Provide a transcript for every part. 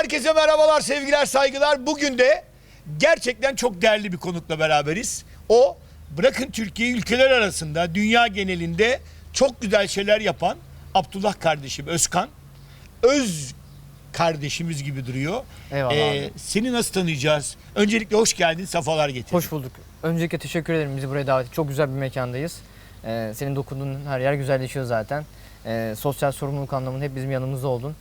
herkese merhabalar, sevgiler, saygılar. Bugün de gerçekten çok değerli bir konukla beraberiz. O bırakın Türkiye ülkeler arasında, dünya genelinde çok güzel şeyler yapan Abdullah kardeşim Özkan. Öz kardeşimiz gibi duruyor. Eyvallah abi. Seni nasıl tanıyacağız? Öncelikle hoş geldin, safalar getirdin. Hoş bulduk. Öncelikle teşekkür ederim bizi buraya davet et. Çok güzel bir mekandayız. Ee, senin dokunduğun her yer güzelleşiyor zaten. Ee, sosyal sorumluluk anlamında hep bizim yanımızda oldun.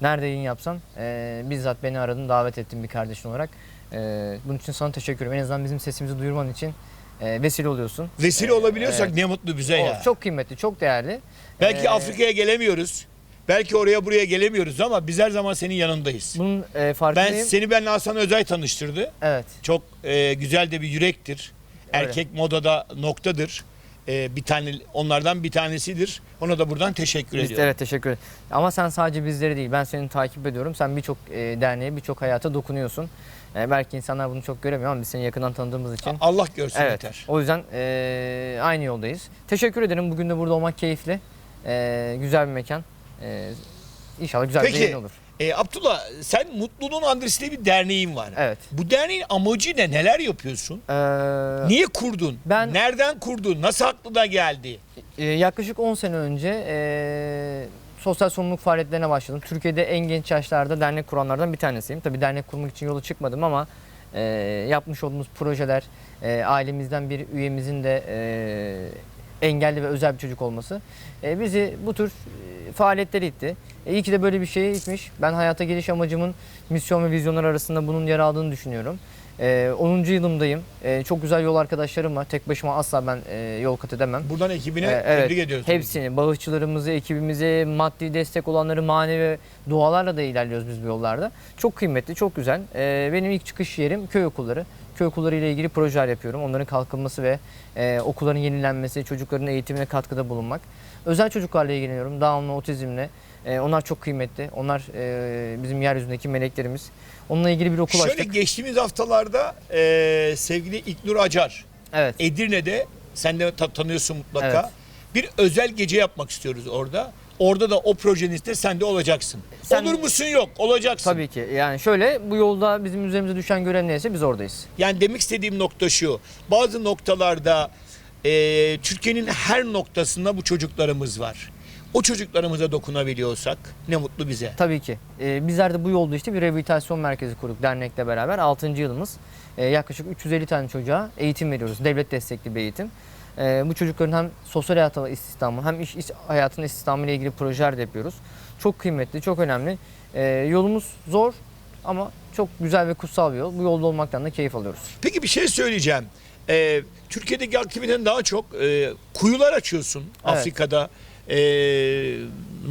Nerede yayın yapsan e, bizzat beni aradın, davet ettin bir kardeşin olarak. Ee, bunun için sana teşekkür ederim. En azından bizim sesimizi duyurman için e, vesile oluyorsun. Vesile olabiliyorsak evet. ne mutlu bize O ya. çok kıymetli, çok değerli. Belki Ee, Afrika'ya gelemiyoruz. Belki oraya buraya gelemiyoruz ama biz her zaman senin yanındayız. Bunun e, Ben farkındayım. seni benle Hasan Özay tanıştırdı. Evet. Çok e, güzel de bir yürektir. Öyle. Erkek modada noktadır. E, bir tane onlardan bir tanesidir. Ona da buradan teşekkür Biz, ediyorum. evet teşekkür ederim. Ama sen sadece bizleri değil, ben seni takip ediyorum. Sen birçok e, derneğe, birçok hayata dokunuyorsun. E, belki insanlar bunu çok göremiyor ama biz seni yakından tanıdığımız için. Allah görsün Evet. yeter. O yüzden e, aynı yoldayız. Teşekkür ederim. Bugün de burada olmak keyifli. E, güzel bir mekan. E, inşallah güzel Peki. bir yayın olur. E, Abdullah sen Mutluluğun Adresi diye bir derneğin var. Evet. Bu derneğin amacı ne? Neler yapıyorsun? E, Niye kurdun? ben- Nereden kurdun? Nasıl aklına geldi? e, yaklaşık 10 sene önce e, sosyal sorumluluk faaliyetlerine başladım. Türkiye'de en genç yaşlarda dernek kuranlardan bir tanesiyim. Tabii dernek kurmak için yola çıkmadım ama e, yapmış olduğumuz projeler, e, ailemizden bir üyemizin de e, engelli ve özel bir çocuk olması e, bizi bu tür e, faaliyetlere itti. E, iyi ki de böyle bir şeye itmiş. Ben hayata geliş amacımın misyon ve vizyonlar arasında bunun yer aldığını düşünüyorum. E, 10. yılımdayım. E, çok güzel yol arkadaşlarım var. Tek başıma asla ben e, yol kat edemem. Buradan ekibine Ee, evet, tebrik ediyoruz. Hepsini, bağışçılarımızı, ekibimizi, maddi destek olanları, manevi dualarla da ilerliyoruz biz bu yollarda. Çok kıymetli, çok güzel. Ee, benim ilk çıkış yerim köy okulları. Köy okulları ile ilgili projeler yapıyorum. Onların kalkınması ve e, okulların yenilenmesi, çocukların eğitimine katkıda bulunmak. Özel çocuklarla ilgileniyorum. Down'la, otizmle. E, onlar çok kıymetli. Onlar e, bizim yeryüzündeki meleklerimiz. Onunla ilgili bir okul Şöyle açtık. geçtiğimiz haftalarda e, sevgili İknur Acar Evet. Edirne'de sen de ta- tanıyorsun mutlaka. Evet. Bir özel gece yapmak istiyoruz orada. Orada da o projenin içinde sen de olacaksın. Sen- Olur musun yok olacaksın. Tabii ki. Yani şöyle bu yolda bizim üzerimize düşen görev neyse biz oradayız. Yani demek istediğim nokta şu. Bazı noktalarda e, Türkiye'nin her noktasında bu çocuklarımız var. O çocuklarımıza dokunabiliyorsak ne mutlu bize. Tabii ki. Ee, bizler de bu yolda işte bir rehabilitasyon merkezi kurduk dernekle beraber. 6. yılımız. Ee, yaklaşık 350 tane çocuğa eğitim veriyoruz. Devlet destekli bir eğitim. Ee, bu çocukların hem sosyal hayatı istihdamı hem iş, iş hayatının istihdamı ile ilgili projeler de yapıyoruz. Çok kıymetli, çok önemli. Ee, yolumuz zor ama çok güzel ve kutsal bir yol. Bu yolda olmaktan da keyif alıyoruz. Peki bir şey söyleyeceğim. E, Türkiye'deki aktiviten daha çok e, kuyular açıyorsun Evet. Afrika'da. E,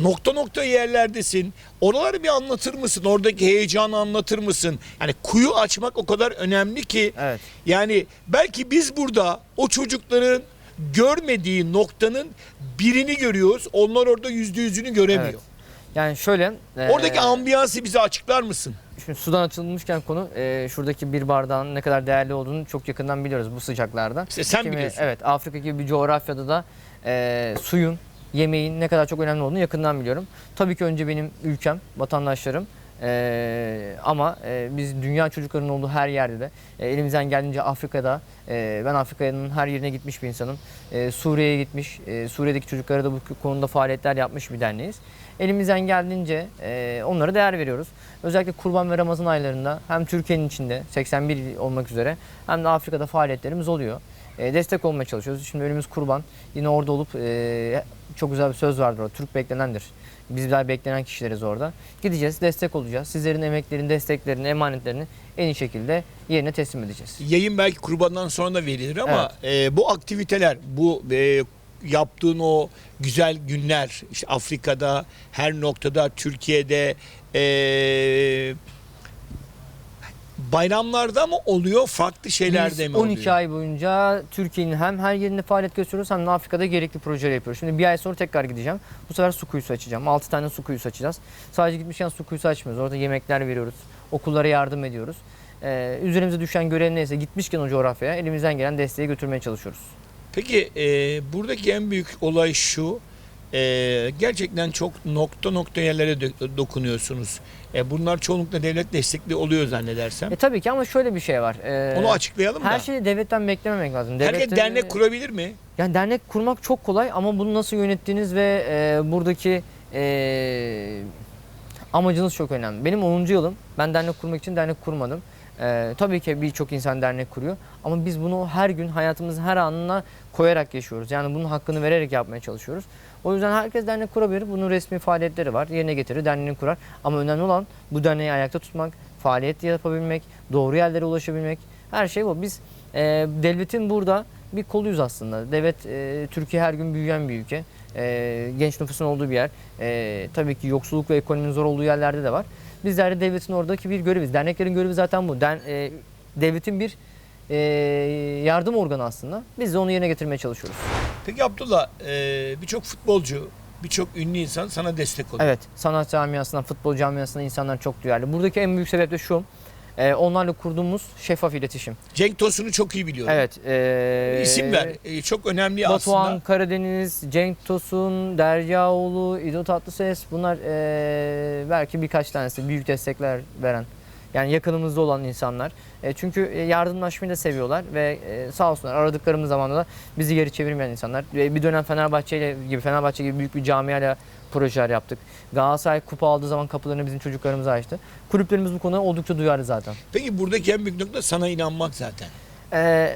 nokta nokta yerlerdesin. Oraları bir anlatır mısın? Oradaki heyecanı anlatır mısın? Yani kuyu açmak o kadar önemli ki. Evet. Yani belki biz burada o çocukların görmediği noktanın birini görüyoruz. Onlar orada yüzde yüzünü göremiyor. Evet. Yani şöyle. Oradaki ee, ambiyansı bize açıklar mısın? Şimdi sudan açılmışken konu e, şuradaki bir bardağın ne kadar değerli olduğunu çok yakından biliyoruz bu sıcaklarda. İşte sen Kimi- biliyorsun. Evet Afrika gibi bir coğrafyada da e, suyun, yemeğin ne kadar çok önemli olduğunu yakından biliyorum. Tabii ki önce benim ülkem, vatandaşlarım. E, ama e, biz dünya çocuklarının olduğu her yerde de e, elimizden geldiğince Afrika'da e, ben Afrika'nın her yerine gitmiş bir insanım. E, Suriye'ye gitmiş, e, Suriye'deki çocuklara da bu konuda faaliyetler yapmış bir derneğiz. Elimizden geldiğince e, onlara değer veriyoruz. Özellikle Kurban ve Ramazan aylarında hem Türkiye'nin içinde 81 il olmak üzere hem de Afrika'da faaliyetlerimiz oluyor. E, destek olmaya çalışıyoruz. Şimdi önümüz Kurban. Yine orada olup e, çok güzel bir söz vardır orada. Türk beklenendir. Bizler beklenen kişileriz orada. Gideceğiz, destek olacağız. Sizlerin emeklerini, desteklerini, emanetlerini en iyi şekilde yerine teslim edeceğiz. Yayın belki kurbandan sonra da verilir ama e, bu aktiviteler, bu e, yaptığın o güzel günler, işte Afrika'da, her noktada, Türkiye'de, e, bayramlarda mı oluyor, farklı şeylerde Biz mi 12 oluyor? ay boyunca Türkiye'nin hem her yerinde faaliyet gösteriyoruz hem de Afrika'da gerekli projeler yapıyoruz. Şimdi bir ay sonra tekrar gideceğim. Bu sefer su kuyusu açacağım. 6 tane su kuyusu açacağız. Sadece gitmişken su kuyusu açmıyoruz. Orada yemekler veriyoruz. Okullara yardım ediyoruz. Ee, üzerimize düşen görev neyse gitmişken o coğrafyaya elimizden gelen desteği götürmeye çalışıyoruz. Peki e, buradaki en büyük olay şu, Ee, gerçekten çok nokta nokta yerlere dö- dokunuyorsunuz. E, bunlar çoğunlukla devlet destekli oluyor zannedersem. E tabii ki ama şöyle bir şey var. Ee, Onu açıklayalım her da. şeyi devletten beklememek lazım. Herkes Devlette- dernek kurabilir mi? Yani dernek kurmak çok kolay ama bunu nasıl yönettiğiniz ve e, buradaki e, amacınız çok önemli. Benim 10. yılım. Ben dernek kurmak için dernek kurmadım. E, tabii ki birçok insan dernek kuruyor ama biz bunu her gün hayatımızın her anına koyarak yaşıyoruz. Yani bunun hakkını vererek yapmaya çalışıyoruz. O yüzden herkes dernek kurabilir. Bunun resmi faaliyetleri var. Yerine getirir, derneğini kurar. Ama önemli olan bu derneği ayakta tutmak, faaliyet yapabilmek, doğru yerlere ulaşabilmek. Her şey bu. Biz e, devletin burada bir koluyuz aslında. Devlet e, Türkiye her gün büyüyen bir ülke. E, genç nüfusun olduğu bir yer. E, tabii ki yoksulluk ve ekonominin zor olduğu yerlerde de var. Bizler de devletin oradaki bir göreviz. Derneklerin görevi zaten bu. Den, e, devletin bir e, yardım organı aslında. Biz de onu yerine getirmeye çalışıyoruz. Peki Abdullah e, birçok futbolcu, birçok ünlü insan sana destek oluyor. Evet, sanat camiasından, futbol camiasından insanlar çok duyarlı. Buradaki en büyük sebep de şu. E, onlarla kurduğumuz şeffaf iletişim. Cenk Tosun'u çok iyi biliyorum. Evet. e, İsim ver. E, çok önemli Batuhan aslında. Karadeniz, Cenk Tosun, Deryaoğlu, İdo Tatlıses bunlar eee, belki birkaç tanesi büyük destekler veren. Yani yakınımızda olan insanlar. E, çünkü e, yardımlaşmayı da seviyorlar ve e, sağ olsunlar aradıklarımız zamanda da bizi geri çevirmeyen insanlar. Ve bir dönem Fenerbahçe ile gibi Fenerbahçe gibi büyük bir camiayla projeler yaptık. Galatasaray kupa aldığı zaman kapılarını bizim çocuklarımıza açtı. Kulüplerimiz bu konuda oldukça duyarlı zaten. Peki buradaki en büyük nokta sana inanmak zaten. E,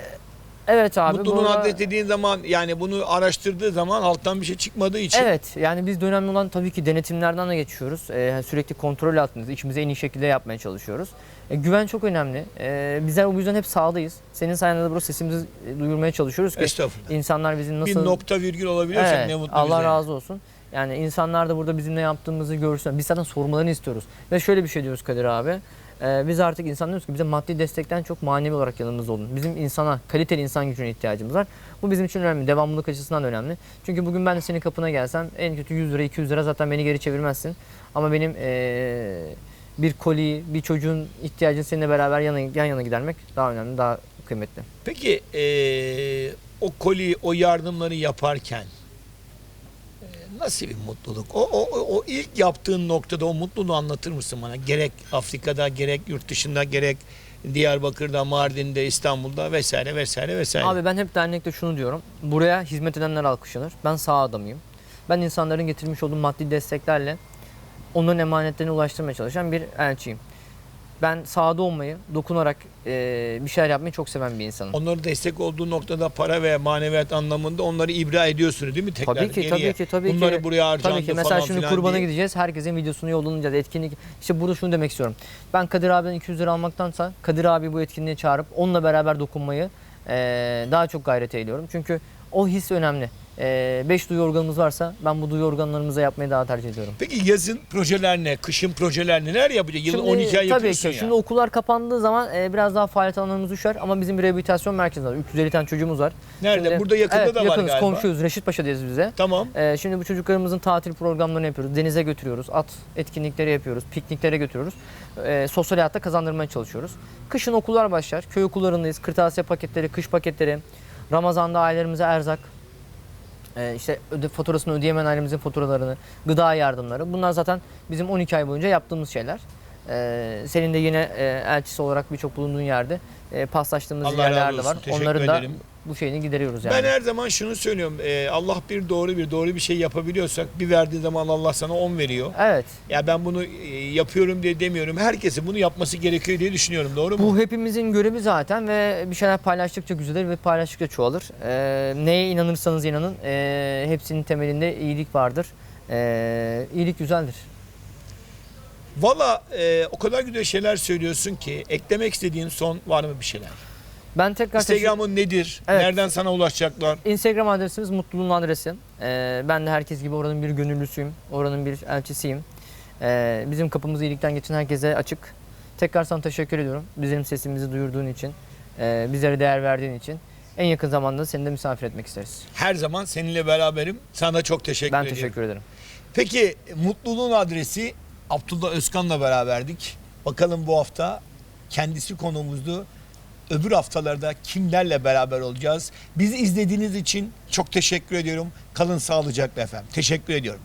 evet abi. Mutluluğun burada- adresi dediğin zaman yani bunu araştırdığı zaman alttan bir şey çıkmadığı için Evet yani biz dönemli olan tabii ki denetimlerden de geçiyoruz. Ee, sürekli kontrol altındayız. İşimizi en iyi şekilde yapmaya çalışıyoruz. E, güven çok önemli. E, bizler o yüzden hep sahadayız. Senin sayende de burada sesimizi e, duyurmaya çalışıyoruz ki estağfurullah. insanlar bizim nasıl... Bir nokta virgül olabiliyorsak Evet, ne mutlu Allah bize. razı olsun. Yani insanlar da burada bizim ne yaptığımızı görsün. Biz zaten sormalarını istiyoruz. Ve şöyle bir şey diyoruz Kadir abi. Ee, biz artık insan diyoruz ki bize maddi destekten çok manevi olarak yanımızda olun. Bizim insana, kaliteli insan gücüne ihtiyacımız var. Bu bizim için önemli. Devamlılık açısından da önemli. Çünkü bugün ben de senin kapına gelsem en kötü 100 lira 200 lira zaten beni geri çevirmezsin. Ama benim ee, bir koli, bir çocuğun ihtiyacını seninle beraber yana, yan yana gidermek daha önemli, daha kıymetli. Peki eee, o koli, o yardımları yaparken nasıl bir mutluluk? O, o, o- ilk yaptığın noktada o mutluluğu anlatır mısın bana? Gerek Afrika'da, gerek yurt dışında, gerek Diyarbakır'da, Mardin'de, İstanbul'da vesaire vesaire vesaire. Abi ben hep dernekte şunu diyorum. Buraya hizmet edenler alkışlanır. Ben sağ adamıyım. Ben insanların getirmiş olduğu maddi desteklerle onların emanetlerine ulaştırmaya çalışan bir elçiyim. Ben sahada olmayı, dokunarak eee, bir şeyler yapmayı çok seven bir insanım. Onların destek olduğu noktada para ve maneviyat anlamında onları ibra ediyorsunuz değil mi? Tekrar Tabii ki, geriye. tabii ki, tabii Bunları ki. buraya harcandı Tabii ki. Mesela falan şimdi kurbana diye. gideceğiz. Herkesin videosunu yollanacağız. Etkinlik. İşte burada şunu demek istiyorum. Ben Kadir abiden 200 lira almaktansa Kadir abi bu etkinliğe çağırıp onunla beraber dokunmayı eee, daha çok gayret ediyorum. Çünkü o his önemli. 5 duyu organımız varsa ben bu duyu organlarımıza yapmayı daha tercih ediyorum. Peki yazın projeler ne? Kışın projeler neler yapacak? Yılın Şimdi, 12 ay tabii ki. ya. Şimdi okullar kapandığı zaman e, biraz daha faaliyet alanlarımız düşer ama bizim bir rehabilitasyon merkezimiz var. 350 tane çocuğumuz var. Nerede? Şimdi- Burada yakında evet, da var yakınız, galiba. komşuyuz. Reşit Paşa'dayız bize. Tamam. Ee, şimdi bu çocuklarımızın tatil programlarını yapıyoruz. Denize götürüyoruz. At etkinlikleri yapıyoruz. Pikniklere götürüyoruz. Ee, sosyal hayatta kazandırmaya çalışıyoruz. Kışın okullar başlar. Köy okullarındayız. Kırtasiye paketleri, kış paketleri. Ramazan'da ailelerimize erzak. Ee, işte öde, faturasını ödeyemeyen ailemizin faturalarını, gıda yardımları. Bunlar zaten bizim 12 ay boyunca yaptığımız şeyler. Ee, senin de yine e, elçisi olarak birçok bulunduğun yerde e, paslaştığımız Allah yerler de var. Onların da. Bu şeyini gideriyoruz yani. Ben her zaman şunu söylüyorum. e, Allah bir doğru bir doğru bir şey yapabiliyorsak bir verdiği zaman Allah sana 10 veriyor. Evet. Ya ben bunu e, yapıyorum diye demiyorum. Herkesin bunu yapması gerekiyor diye düşünüyorum. Doğru mu? Bu hepimizin görevi zaten ve bir şeyler paylaştıkça güzelir ve paylaştıkça çoğalır. Ee, neye inanırsanız inanın ee, hepsinin temelinde iyilik vardır. Ee, iyilik güzeldir. Valla e, o kadar güzel şeyler söylüyorsun ki eklemek istediğin son var mı bir şeyler? Ben tekrar Instagram'ın nedir? Evet. Nereden sana ulaşacaklar? Instagram adresimiz mutluluğun adresi. Ee, ben de herkes gibi oranın bir gönüllüsüyüm. Oranın bir elçisiyim. Ee, bizim kapımız iyilikten geçen herkese açık. Tekrar sana teşekkür ediyorum. Bizim sesimizi duyurduğun için, ee, bizlere değer verdiğin için. En yakın zamanda seni de misafir etmek isteriz. Her zaman seninle beraberim. Sana çok teşekkür Ben ederim. teşekkür ederim. Peki mutluluğun adresi Abdullah Özkan'la beraberdik. Bakalım bu hafta kendisi konuğumuzdu. Öbür haftalarda kimlerle beraber olacağız? Bizi izlediğiniz için çok teşekkür ediyorum. Kalın sağlıcakla efendim. Teşekkür ediyorum.